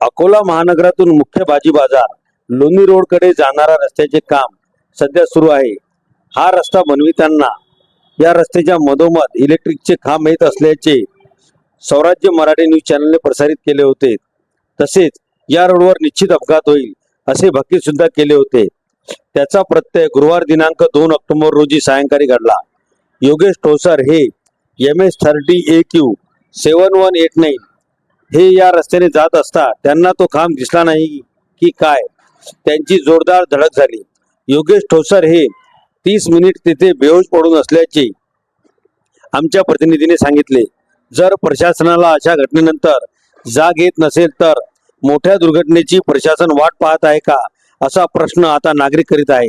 अकोला महानगरातून मुख्य भाजी बाजार लोणी रोडकडे जाणारा रस्त्याचे काम सध्या सुरू आहे. हा रस्ता बनविताना या रस्त्याच्या मधोमध इलेक्ट्रिकचे खांब येत असल्याचे स्वराज्य मराठी न्यूज चॅनलने प्रसारित केले होते. तसेच या रोडवर निश्चित अपघात होईल असे भक्की सुद्धा केले होते. त्याचा प्रत्यय गुरुवार दिनांक दोन ऑक्टोबर रोजी सायंकाळी घडला. योगेश ठोसर हे M S thirty A Q seven one eight nine हे या रस्त्याने जात असता त्यांना तो खांब दिसला नाही की काय? त्यांची जोरदार धडक झाली. योगेश ठोसर हे तीस मिनिट तिथे बेहोश पडून असल्याचे आमच्या प्रतिनिधीने सांगितले. जर प्रशासनाला अशा घटनेनंतर जाग येत नसेल तर मोठ्या दुर्घटनेची प्रशासन वाट पाहत आहे का? असा प्रश्न आता नागरिक करीत आहे.